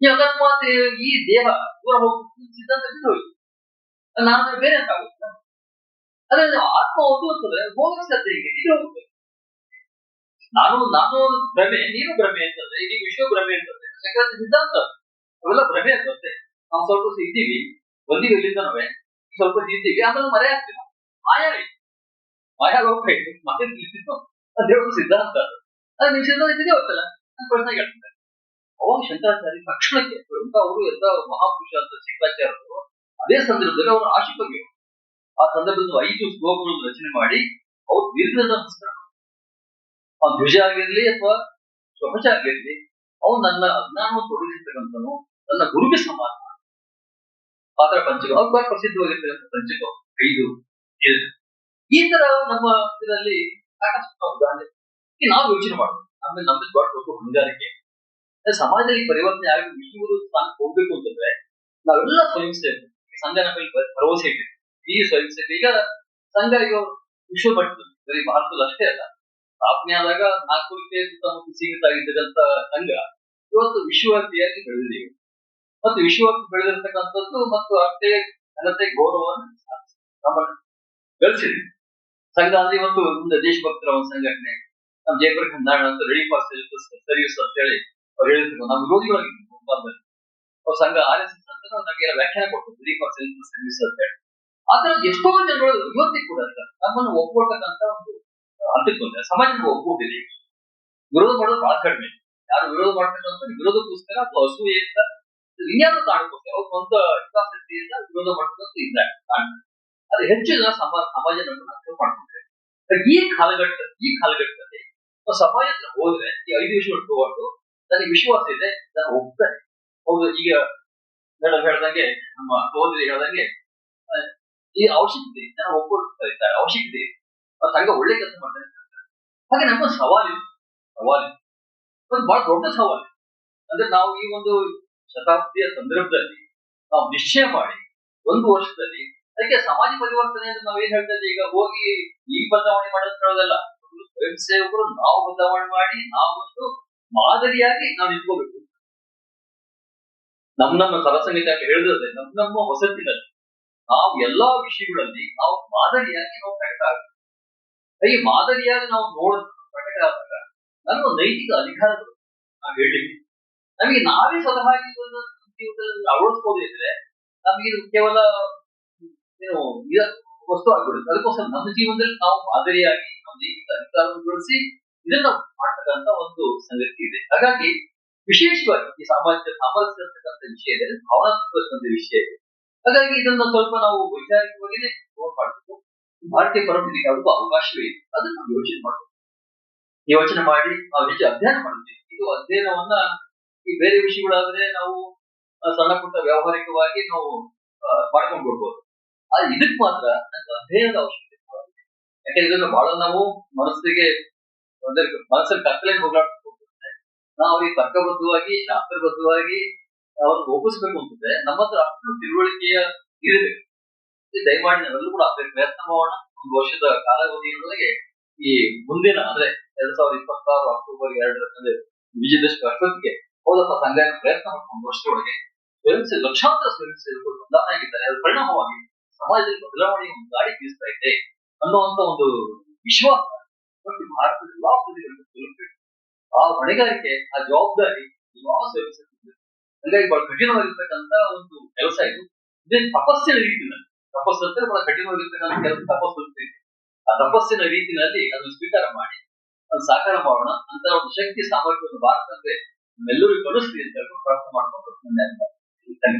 ಈ ಅಕಸ್ಮಾತ್ ಈ ದೇಹ ದೂರ ಹೋಗಿ ಸಿದ್ಧಾಂತ ಬಿಟ್ಟು ಹೋಯ್ತು ನಾನು ಬೇರೆ ಅಂತ ಆಗುತ್ತೆ ಅದೇ ನಾವು ಆತ್ಮ ಹೋದು ಅಂತಂದ್ರೆ ಹೋಗಕ್ಕೆ ಸಾಧ್ಯ ಈಗ ಇದು ಹೋಗುತ್ತೆ ನಾನು ನಾನು ಭ್ರಮೆ, ನೀನು ಭ್ರಮೆ ಅಂತಂದ್ರೆ, ಇಡೀ ವಿಶ್ವ ಭ್ರಮೆ ಅಂತಂದ್ರೆ, ಸಂಕ್ರಾಂತಿ ಸಿದ್ಧಾಂತ. ಅವೆಲ್ಲ ಭ್ರಮೆ ಅಂತಂತೆ ನಾವು ಸ್ವಲ್ಪ ಇದ್ದೀವಿ, ಬಂದಿವಿ ಇಲ್ಲಿಂದ ನಾವೇ, ಸ್ವಲ್ಪ ಇದ್ದೀವಿ, ಆಮೇಲೆ ಮರೆ ಆಗ್ತೀವಿ ಮಾಯಾ ಮಾಯಾ ಇತ್ತು ಹೋಗ್ಬೇಕು. ಮತ್ತೆ ತಿಳಿಸಿದ್ದು ಅದು ಹೇಳೋದು ಸಿದ್ಧಾಂತ. ಅದು ನಿಮ್ ಸಿದ್ಧಾಂತ ಇದ್ದಿದೆ ಗೊತ್ತಲ್ಲ? ನಾನು ಪ್ರಶ್ನೆ ಕೇಳ್ತಾರೆ. ಅವಾಗ ಶಂಕರಾಚಾರ್ಯ ತಕ್ಷಣಕ್ಕೆ ಪ್ರಮುಖ ಅವರು ಎಲ್ಲ ಮಹಾಪುರುಷ ಅಂತ ಶಂಕರಾಚಾರ್ಯರು, ಅದೇ ಸಂದರ್ಭದಲ್ಲಿ ಅವರು ಆಶಿಕ ಆ ಸಂದರ್ಭದಲ್ಲಿ ಐದು ಶ್ಲೋಕಗಳನ್ನು ರಚನೆ ಮಾಡಿ, ಅವ್ರು ನಮಸ್ಕಾರ ಆ ಧ್ವಜ ಆಗಿರ್ಲಿ ಅಥವಾ ಸ್ವಭಜ ಆಗಿರ್ಲಿ ಅವನು ನನ್ನ ಅಜ್ಞಾನವನ್ನು ತೊಡಗಿರ್ತಕ್ಕಂಥನು ನನ್ನ ಗುರುಗೆ ಸಮಾನ. ಪಾತ್ರ ಪಂಚಕ ಅವ್ರು ಪ್ರಸಿದ್ಧವಾಗಿರ್ತಕ್ಕಂಥ ಪಂಚಕ ಐದು. ಈ ತರ ನಮ್ಮ ಇದರಲ್ಲಿ ಸಾಕಷ್ಟು ಉದಾಹರಣೆ. ನಾವು ಯೋಚನೆ ಮಾಡೋದು. ಆಮೇಲೆ ನಮ್ದು ದೊಡ್ಡ ಹೊಣೆಗಾರಿಕೆ. ಸಮಾಜದಲ್ಲಿ ಪರಿವರ್ತನೆ ಆಗಿ ವಿಶ್ವಗುರು ಸ್ಥಾನಕ್ಕೆ ಹೋಗ್ಬೇಕು ಅಂತಂದ್ರೆ, ನಾವೆಲ್ಲ ಸ್ವಯಂ ಸೇವೆ ಸಂಘ ನಮ್ಮಲ್ಲಿ ಭರವಸೆ ಈ ಸ್ವಯಂ ಸೇವೆ ಈಗ ಸಂಘ ಈಗ ವಿಶ್ವ ಮಟ್ಟದಲ್ಲಿ ಬರೀ ಭಾರತದಲ್ಲಿ ಅಷ್ಟೇ ಅಲ್ಲ ಸ್ಥಾಪನೆ ಆದಾಗ ನಾಲ್ಕೂರಿಗೆ ಸುತ್ತಮುತ್ತ ಸೀಮಿತ ಆಗಿರ್ತಕ್ಕಂಥ ಸಂಘ ಇವತ್ತು ವಿಶ್ವವ್ಯಾಪಿಯಾಗಿ ಬೆಳೆದಿದೆ. ಮತ್ತು ವಿಶ್ವವ್ಯಾಪಿ ಬೆಳೆದಿರ್ತಕ್ಕಂಥದ್ದು ಮತ್ತು ಅಷ್ಟೇ ಘನತೆ, ಗೌರವವನ್ನು ನಮ್ಮನ್ನು ಗಳಿಸಿದೆ ಸಂಘ ಅಂದ್ರೆ ಇವತ್ತು ಮುಂದೆ ದೇಶಭಕ್ತರ ಒಂದು ಸಂಘಟನೆ. ನಮ್ಮ ಜಯಪ್ರಕಾಶ್ ನಾರಾಯಣ ಅಂತ ರೆಡಿ ಫಾರ್ ಸರ್ವಿಸ್ ಅಂತ ಹೇಳಿ ಅವ್ರು ಹೇಳಿದ್ರು. ನಮ್ಮ ಅವ್ರ ಸಂಘ ಆರ್ ಎಸ್ ಎಸ್ ಅಂತ ನಮಗೆ ವ್ಯಾಖ್ಯಾನ ಕೊಟ್ಟು ರೆಡಿ ಫಾರ್ ಸರ್ವಿಸ್ ಅಂತ ಹೇಳಿ. ಆ ತರದ್ ಎಷ್ಟೋ ಜನಗಳು ಇವತ್ತಿಗೆ ಕೂಡ ನಮ್ಮನ್ನು ಒಪ್ಕೊಳ್ತಕ್ಕಂತ ಒಂದು ಹಂತಕ್ಕೆ ಬಂದ ಸಮಾಜ ಒಪ್ಕೊಂಡಿದೆ ವಿರೋಧ ಮಾಡೋದು ಬಹಳ ಕಡಿಮೆ. ಯಾರು ವಿರೋಧ ಮಾಡ್ತಕ್ಕಂಥ ವಿರೋಧಕ್ಕೋಸ್ಕರ ಅಥವಾ ಅಸೂಯೆಯಿಂದ ಇನ್ಯಾರು ಕಾರಣಕ್ಕೋಸ್ಕರ ಅವ್ರ ಸ್ವಂತ ಹಿತಾಸಕ್ತಿಯಿಂದ ವಿರೋಧ ಮಾಡ್ತಕ್ಕಂಥ ಇಲ್ಲ. ಕಾರಣ ಅದು ಹೆಚ್ಚು ಜನ ಸಮಾಜ ಸಮಾಜ ನಮ್ಮನ್ನು ಅರ್ಥ ಮಾಡ್ಕೊಂಡ್ರೆ. ಈ ಕಾಲಘಟ್ಟ ಈ ಕಾಲಘಟ್ಟದಲ್ಲಿ ಸಮಾಜ ಹೋದ್ರೆ ಈ ಐದು ವಿಷಯ ತಗೊಂಡು ನನಗೆ ವಿಶ್ವಾಸ ಇದೆ, ನಾನು ಒಪ್ತಾರೆ ಹೌದು, ಈಗ ಮೇಡಮ್ ಹೇಳ್ದಂಗೆ, ನಮ್ಮ ಸಹೋದರಿ ಹೇಳ್ದಂಗೆ ಈ ಅವಶ್ಯಕತೆ ಜನ ಒಪ್ಪಿದ್ದಾರೆ ಇದ್ದಾರೆ ಅವಶ್ಯಕತೆ ಸಂಘ ಒಳ್ಳೆ ಕೆಲಸ ಮಾಡ್ತಾ. ಹಾಗೆ ನಮ್ಮ ಸವಾಲು ಸವಾಲು ಒಂದು ಬಹಳ ದೊಡ್ಡ ಸವಾಲು ಅಂದ್ರೆ ನಾವು ಈ ಒಂದು ಶತಾಬ್ದಿಯ ಸಂದರ್ಭದಲ್ಲಿ ನಾವು ನಿಶ್ಚಯ ಮಾಡಿ ಒಂದು ವರ್ಷದಲ್ಲಿ ಅದಕ್ಕೆ ಸಮಾಜ ಪರಿವರ್ತನೆ ಅಂತ ನಾವೇನ್ ಹೇಳ್ತಾ ಇದ್ದೀವಿ ಈಗ? ಹೋಗಿ ಈ ಬದಲಾವಣೆ ಮಾಡೋದು ಒಂದು ಸ್ವಯಂ ಸೇವಕರು ನಾವು ಬದಲಾವಣೆ ಮಾಡಿ ನಾವೊಂದು ಮಾದರಿಯಾಗಿ ನಾವು ನಿಂತ್ಕೋಬೇಕು. ನಮ್ ನಮ್ಮ ಸರಸಂಗೀತ ಹೇಳಿದ್ರೆ ನಮ್ ನಮ್ಮ ಹೊಸತಿನಲ್ಲಿ ನಾವು ಎಲ್ಲಾ ವಿಷಯಗಳಲ್ಲಿ ನಾವು ಮಾದರಿಯಾಗಿ ನಾವು ಕರೆಕ್ಟ್ ಈ ಮಾದರಿಯಾಗಿ ನಾವು ನೋಡ ನನ್ನ ನೈತಿಕ ಅಧಿಕಾರಗಳು ನಾವು ಹೇಳಲಿಕ್ಕೆ. ನಮಗೆ ನಾವೇ ಸ್ವತಃ ಜೀವನದಲ್ಲಿ ಅಳವಡಿಸ್ಬೋದು ನಮಗೆ ಇದು ಕೇವಲ, ಏನು ವಸ್ತು ಆಗ್ಬಿಡುತ್ತೆ. ಅದಕ್ಕೋಸ್ಕರ ನಮ್ಮ ಜೀವನದಲ್ಲಿ ನಾವು ಮಾದರಿಯಾಗಿ ನಮ್ಮ ನೈತಿಕ ಅಧಿಕಾರವನ್ನು ಬಳಸಿ ಇದನ್ನ ಮಾಡ್ತಕ್ಕಂತ ಒಂದು ಸಂಗತಿ ಇದೆ. ಹಾಗಾಗಿ ವಿಶೇಷವಾಗಿ ಈ ಸಾಮಾಜಿಕ, ಸಾಮರಸ್ಯ ಅಂತಕ್ಕಂಥ ವಿಷಯದಲ್ಲಿ ಭಾವನಾತ್ಮಕ ವಿಷಯ ಇದೆ. ಹಾಗಾಗಿ ಇದನ್ನ ಸ್ವಲ್ಪ ನಾವು ವೈಚಾರಿಕವಾಗಿ ಮಾಡಬೇಕು ಭಾರತೀಯ ಪರಂಪರೆಗೆ ಅದಕ್ಕೂ ಅವಕಾಶವೇ ಇದೆ ಅದನ್ನ ನಾವು ಯೋಚನೆ ಮಾಡಬೇಕು ಯೋಚನೆ ಮಾಡಿ ನಾವು ವಿಷಯ ಅಧ್ಯಯನ ಮಾಡಬೇಕು ಇದು ಅಧ್ಯಯನವನ್ನ ಈ ಬೇರೆ ವಿಷಯಗಳಾದ್ರೆ ನಾವು ಸಣ್ಣ ಪುಟ್ಟ ವ್ಯಾವಹಾರಿಕವಾಗಿ ನಾವು ಆ, ಮಾಡ್ಕೊಂಡು ಬಿಡ್ಬೋದು ಆದ್ರೆ ಇದಕ್ ಮಾತ್ರ ನಂಗೆ ಅಧ್ಯಯನದ ಅವಶ್ಯಕತೆ. ಯಾಕಂದ್ರೆ ಇದನ್ನು ಬಹಳ ನಾವು ಮನಸ್ಸಿಗೆ ಮನಸ್ಸಲ್ಲಿ ಕತ್ತಲೆ ಹೋಗ್ಲಾಡ್ಸ್ಕೊಂಡ್ರೆ ನಾವು ಅವ್ರಿಗೆ ತರ್ಕಬದ್ಧವಾಗಿ ಶಾಸ್ತ್ರಬದ್ಧವಾಗಿ ಅವ್ರನ್ನ ಒಪ್ಪಿಸ್ಬೇಕು ಅಂತಂದ್ರೆ ನಮ್ಮ ಹತ್ರ ಅಷ್ಟು ತಿಳುವಳಿಕೆಯ ಇರಬೇಕು. ದಯಮಾಡಿ ನಾವೆಲ್ಲರೂ ಕೂಡ ಪ್ರಯತ್ನ ಮಾಡೋಣ. ಒಂದು ವರ್ಷದ ಕಾಲಾವಧಿಯೊಳಗೆ ಈ ಮುಂದಿನ, ಅಂದ್ರೆ ಎರಡ್ ಸಾವಿರದ ಇಪ್ಪತ್ತಾರು ಅಕ್ಟೋಬರ್ ಎರಡರ ಅಂದ್ರೆ ವಿಜಯದಶಮಿ ಅಷ್ಟೊತ್ತಿಗೆ ಹೌದಪ್ಪ ಸಂಘ ಪ್ರಯತ್ನ ಮಾಡ್ಕೊಂಡು ವರ್ಷದೊಳಗೆ ಸ್ವಯಂ ಸೇವೆ ಲಕ್ಷಾಂತರ ಸ್ವಯಂ ಸೇವಕರು ಬದಲಾವಣೆ ಆಗಿದ್ದಾರೆ ಅದರ ಪರಿಣಾಮವಾಗಿ ಸಮಾಜದಲ್ಲಿ ಬದಲಾವಣೆಯ ಒಂದು ಗಾಳಿ ಬೀಸ್ತಾ ಇದೆ ಅನ್ನುವಂತ ಒಂದು ವಿಶ್ವಾಸ ಭಾರತದ ಎಲ್ಲಾ ಪ್ರಜೆಗಳಿಗೂ ತಲುಪಬೇಕು ಆ ಹೊಣೆಗಾರಿಕೆ, ಆ ಜವಾಬ್ದಾರಿ ಎಲ್ಲಾ ಸೇವಕರು ಹಾಗಾಗಿ ಬಹಳ ಕಠಿಣವಾಗಿರ್ತಕ್ಕಂತ ಒಂದು ಕೆಲಸ ಇದು. ಇದೇ ತಪಸ್ಸಿನ ರೀತಿಯಲ್ಲಿ. ತಪಸ್ಸು ಅಂದ್ರೆ ಬಹಳ ಕಠಿಣವಾಗಿರ್ತಕ್ಕಂಥ ಕೆಲಸ ತಪಸ್ಸು ಇದೆ. ಆ ತಪಸ್ಸಿನ ರೀತಿಯಲ್ಲಿ ಅದನ್ನು ಸ್ವೀಕಾರ ಮಾಡಿ, ಅದನ್ನು ಸಾಕಾರ ಮಾಡೋಣ, ಅಂತ ಒಂದು ಶಕ್ತಿ ಸಾಮರ್ಥ್ಯವನ್ನು ಭಾರತ ಅಂದ್ರೆ ನಮ್ಮೆಲ್ಲರಿಗೂ ಕಲಿಸ್ಲಿ ಅಂತ ಹೇಳ್ಕೊಂಡು ಪ್ರಾರ್ಥನೆ ಮಾಡ್ಕೊಂಡು ನನ್ನ